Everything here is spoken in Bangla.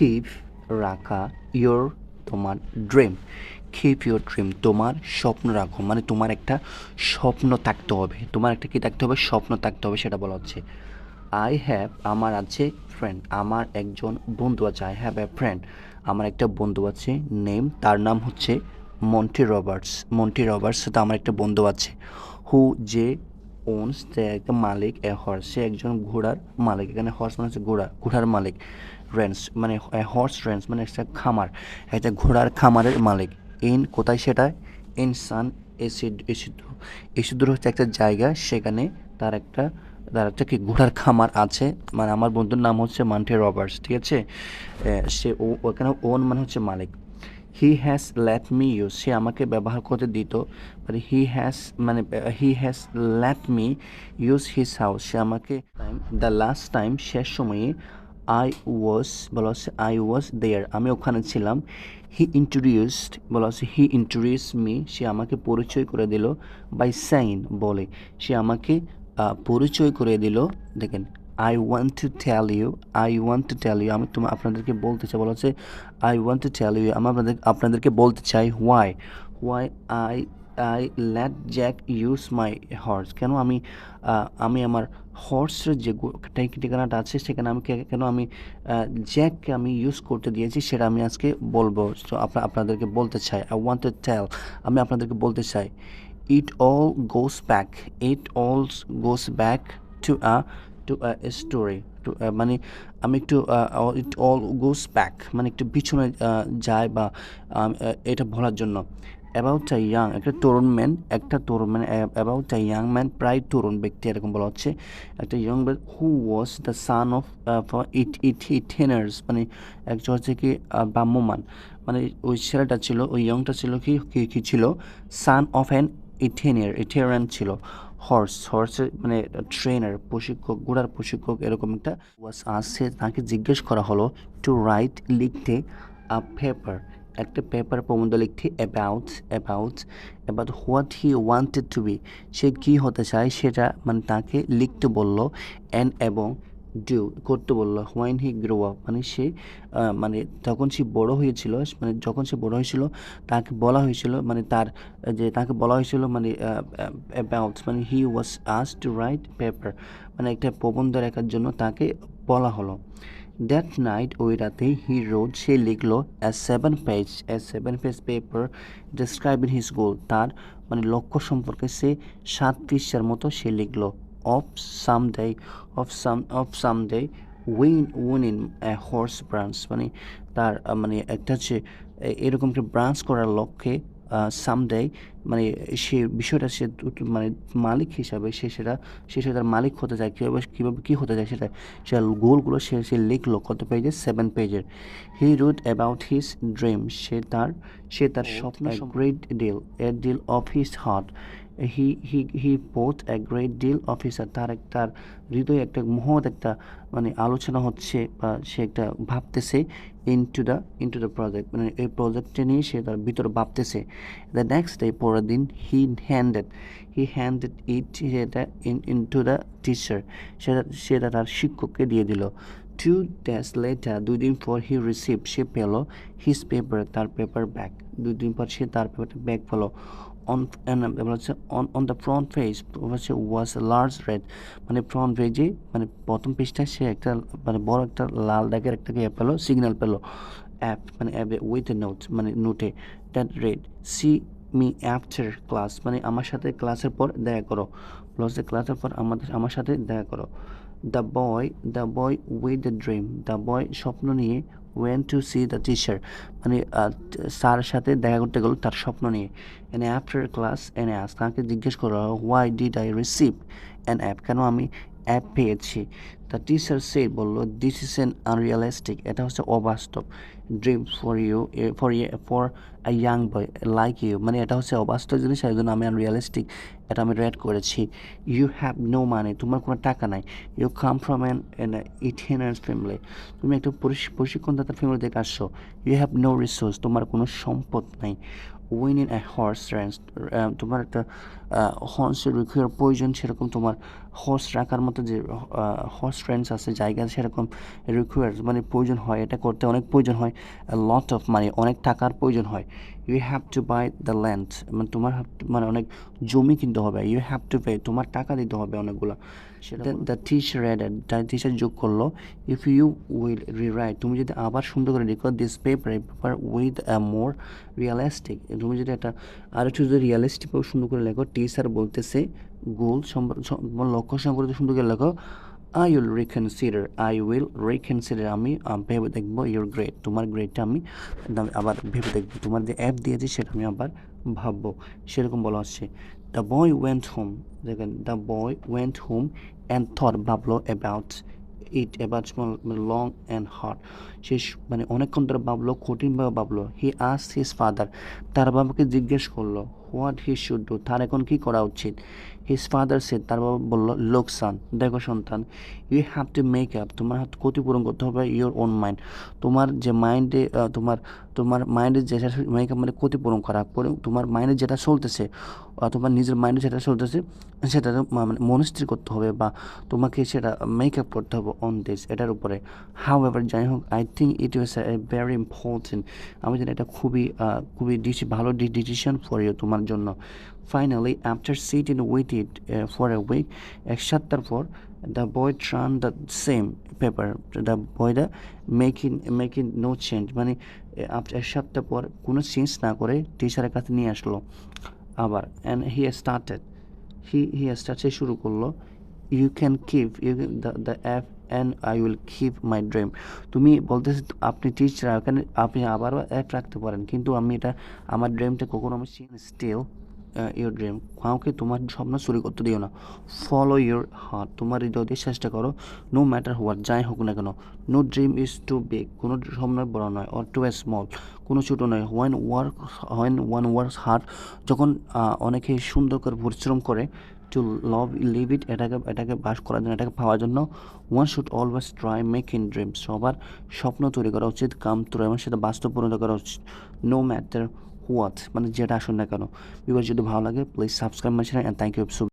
কিপ রাখা ইয়োর তোমার ড্রিম কিপ ইউর ড্রিম তোমার স্বপ্ন রাখো। মানে তোমার একটা স্বপ্ন থাকতে হবে। তোমার একটা কী থাকতে হবে? স্বপ্ন থাকতে হবে সেটা বলা হচ্ছে। আই হ্যাভ আমার আছে ফ্রেন্ড আমার একজন বন্ধু আছে। আই হ্যাভ এ ফ্রেন্ড আমার একটা বন্ধু আছে নেম তার নাম হচ্ছে মন্টি রবার্টস মন্টি রবার্টস তো আমার একটা বন্ধু আছে। হু যে ওনস সে একটা মালিক এ হর্স সে একজন ঘোড়ার মালিক। এখানে হর্স মানে হচ্ছে ঘোড়া, ঘোড়ার মালিক। রেন্স মানে হর্স রেন্স মানে একটা খামার। একটা ঘোড়ার খামারের মালিক। ইন কোথায় সেটা? ইন সান এসিড এসিড্র এসিড্র হচ্ছে একটা জায়গা, সেখানে তার একটা তার একটা কি ঘোড়ার খামার আছে। মানে আমার বন্ধুর নাম হচ্ছে মান্টে রবার্টস, ঠিক আছে? সে ও, ওখানে ওন মানে হচ্ছে মালিক। He has let me use সে আমাকে ব্যবহার করতে দিত মানে হি হ্যাজ মানে he has let me use his house সে আমাকে দ্য লাস্ট টাইম শেষ সময়ে আই ওয়াজ বলা হচ্ছে আই ওয়াজ দেয়ার আমি ওখানে ছিলাম। হি ইন্ট্রোডিউসড বলা হচ্ছে হি ইন্ট্রোডিউস মি সে আমাকে পরিচয় করে দিল বাই সাইন বলে। সে আমাকে পরিচয় করে দিল, দেখেন I want to tell you I want to tell you আমি তোমার আপনাদেরকে বলতে চাই, বলা হচ্ছে I want to tell you আমি আপনাদের, আপনাদেরকে বলতে চাই why why I I let Jack use my horse কেন আমি আমি আমার হর্সের যে ঠিকানাটা আছে, সেখানে আমি কেন আমি জ্যাককে আমি ইউজ করতে দিয়েছি, সেটা আমি আজকে বলব। তো আপনার আপনাদেরকে বলতে চাই আই ওয়ান্ট টু টেল আমি আপনাদেরকে বলতে চাই it all goes back it all goes back to a to story to মানে আমি একটু ইট অল গোস ব্যাক মানে একটু পিছনে যায় বা এটা বলার জন্য। অ্যাবাউট আ ইয়াং একটা তরুণ ম্যান একটা তরুণ man about a young man প্রায় তরুণ ব্যক্তি এরকম বলা হচ্ছে। একটা young man who was the son of it it itinerants মানে একজন হচ্ছে কি ব্রাহ্মমান। মানে ওই ছেলেটা ছিল, ওই ইয়ংটা ছিল কি কি ছিল? সান অফ অ্যান ইথেনিয়ার ইথেরিয়ান ছিল। হর্স হর্সের মানে ট্রেনার প্রশিক্ষক ঘোড়ার প্রশিক্ষক এরকম একটা ওয়াজ আসছে তাকে জিজ্ঞেস করা হলো টু রাইট লিখতে আ পেপার একটা পেপার প্রবন্ধ লিখতে about about about what he wanted to be সে কী হতে চায় সেটা মানে তাকে লিখতে বলল অ্যান্ড এবং ডিউ করতে বলল হোয়াইন হি গ্রো আপ মানে সে মানে তখন সে বড় হয়েছিল মানে যখন সে বড় হয়েছিল, তাকে বলা হয়েছিল মানে তার, যে তাকে বলা হয়েছিল মানে অ্যাবাউট মানে হি ওয়াজ আস টু রাইট পেপার মানে একটা প্রবন্ধ লেখার জন্য তাকে বলা হলো। দ্যাট নাইট ওই রাতে হি রোড সে লিখলো as seven page as seven page paper describing his goal তার মানে লক্ষ্য সম্পর্কে সে সাত পৃষ্ঠার মতো সে লিখলো। Of some day of some of some day win win in horse branch মানে তার মানে একটা হচ্ছে এরকম একটা ব্রাঞ্চ করার লক্ষ্যে সামডে মানে সে বিষয়টা সে মানে মালিক হিসাবে সে সেটা সে সেটার মালিক হতে চায় কীভাবে কীভাবে কী হতে চায় সেটা সে গোলগুলো সে সে লিখলো কত পেজের সেভেন পেজের he wrote about his dream সে তার সে তার স্বপ্ন great deal a deal of his heart he he he put a great deal officer তার তার হৃদয়ে একটা মহৎ একটা মানে আলোচনা হচ্ছে, বা সে একটা ভাবতেছে into the into the project মানে এই প্রজেক্টটা নিয়ে সে তার ভিতরে ভাবতেছে। দ্য নেক্সট ডে পরের দিন হি হ্যান্ডেড হি হ্যান্ডেড ইট সেটা ইন ইনটু দ্য টিচার সেটা সেটা তার শিক্ষককে দিয়ে দিল। টু ডেজ লেটার দুই দিন পর হি রিসিভ সে পেল হিজ পেপার তার পেপার ব্যাক দুই দিন পর সে তার পেপারটা ব্যাক পেল। অন হচ্ছে on on the front page হচ্ছে ওয়াজ লার্জ রেড মানে ফ্রন্ট পেজে মানে প্রথম পেজটা সে একটা মানে বড় একটা লাল দাগের একটা ইয়ে পেল সিগন্যাল পেল অ্যাপ মানে অ্যাপে উইথ নোট মানে নোটে that red see me after class মানে আমার সাথে ক্লাসের পর দেখা করো প্লাস ক্লাসের পর আমাদের, আমার সাথে দেখা করো। The boy the boy with the dream the boy স্বপ্ন নিয়ে went to see the teacher মানে স্যারের সাথে দেখা করতে গেল তার স্বপ্ন নিয়ে। And after class and ask তাকে জিজ্ঞেস করো why did I receive an F কেন আমি অ্যাপ পেয়েছি? দ্য টিচার সে বলল দিস ইজ এন আনরিয়ালিস্টিক এটা হচ্ছে অবাস্তব। Dream for you for for a young boy like you মানে এটা হচ্ছে অবাস্তব জিনিস এই জন্য আমি আনরিয়ালিস্টিক এটা আমি রেড করেছি। ইউ হ্যাভ নো মানে তোমার কোনো টাকা নাই। You come from an an itinerants family তুমি একটা প্রশিক্ষণদাতা ফ্যামিলি থেকে আসছো। ইউ হ্যাভ নো রিসোর্স তোমার কোনো সম্পদ নাই। উইনিং এ হর্স রেন্স তোমার একটা হর্সের রিকোয়ার প্রয়োজন সেরকম তোমার হর্স রাখার মতো যে হর্স রেন্স আছে, জায়গা সেরকম রিকোয়ার মানে প্রয়োজন হয়, এটা করতে অনেক প্রয়োজন হয় লট অফ মানি অনেক টাকার প্রয়োজন হয়। You have to buy the land মানে তোমার মানে অনেক জমি কিনতে হবে। ইউ হ্যাভ টু পে তোমার টাকা দিতে হবে অনেকগুলো। সেটা the teacher added the teacher যোগ করল। If you will re rewrite তুমি যদি আবার সুন্দর করে লিখো this paper paper with a more realistic তুমি যদি একটা আর একটু যদি রিয়ালিস্টিক সুন্দর করে লেখো টিচার বলতেছে গোল সম্পর্কে লক্ষ্য সম্পর্কে সুন্দর করে লেখো I will reconsider I will reconsider আমি ভেবে দেখব ইউর গ্রেড তোমার গ্রেডটা আমি আবার ভেবে দেখব, তোমার যে অ্যাপ দিয়েছে সেটা আমি আবার ভাববো। সেরকম বলা হচ্ছে। দ্য বয় ওয়েন্ট হোম দেখেন the boy went home and thought ভাবলো about it about long and hard সে মানে অনেকক্ষণ ধরে ভাবলো কঠিনভাবে ভাবলো। হি আস হিজ ফাদার তার বাবাকে জিজ্ঞেস করল হোয়াট হি শুড ডু, তার এখন কী করা উচিত? হিজ ফাদার সেট তার বাবা বলল লোক সান দেখো সন্তান you have to make up তোমার হাত ক্ষতিপূরণ করতে হবে ইউর ওন মাইন্ড তোমার যে মাইন্ডে তোমার তোমার মাইন্ডে যেটা মেক আপ মানে ক্ষতিপূরণ করা তোমার মাইন্ডে যেটা চলতেছে তোমার নিজের মাইন্ডে যেটা চলতেছে, সেটা মানে মনস্থির করতে হবে বা তোমাকে সেটা মেক আপ করতে হবে অন দিস এটার উপরে। হাউ এভার যাই হোক I think it was a very important আমি জানি এটা খুবই খুবই ডিসি ভালো ডিসিশন ফর ইউ তোমার জন্য। Finally after sitting with it for a week এক সপ্তাহ পর the boy turned the same paper the boy the making making no change মানে আফটার এক সপ্তাহ পর কোনো চেঞ্জ না করে টিচারের কাছে নিয়ে আসলো। আবার অ্যান্ড হি স্টার্টেড হি হি স্টার্টে শুরু করল। You can keep you the the F and I will keep my dream তুমি বলতেছে, আপনি টিচার এখানে আপনি আবারও অ্যাপ রাখতে পারেন? কিন্তু আমি এটা, আমার ড্রিমটা কখনো আমি স্টিল ইউর ড্রিম কাউকে তোমার স্বপ্ন চুরি করতে দিও না। ফলো ইউর হার্ট তোমার হৃদয় দিয়ে চেষ্টা করো নো ম্যাটার হোয়াট যাই হোক না কেন। No dream is too big কোনো স্বপ্ন বড় নয় অর টু এ স্মল কোনো ছোটো নয়। When work one works hard যখন অনেকে সুন্দর করে পরিশ্রম করে টু লভ লিভ ইট এটাকে এটাকে বাস করার জন্য, এটাকে পাওয়ার জন্য one should always try make in dream সবার স্বপ্ন তৈরি করা উচিত, কাম তৈরি এবং সেটা বাস্তব পরিণত করা উচিত নো ম্যাটার হোয়াট মানে যেটা আসুন না কেন। বিকজ যদি ভালো লাগে please subscribe channel and thank you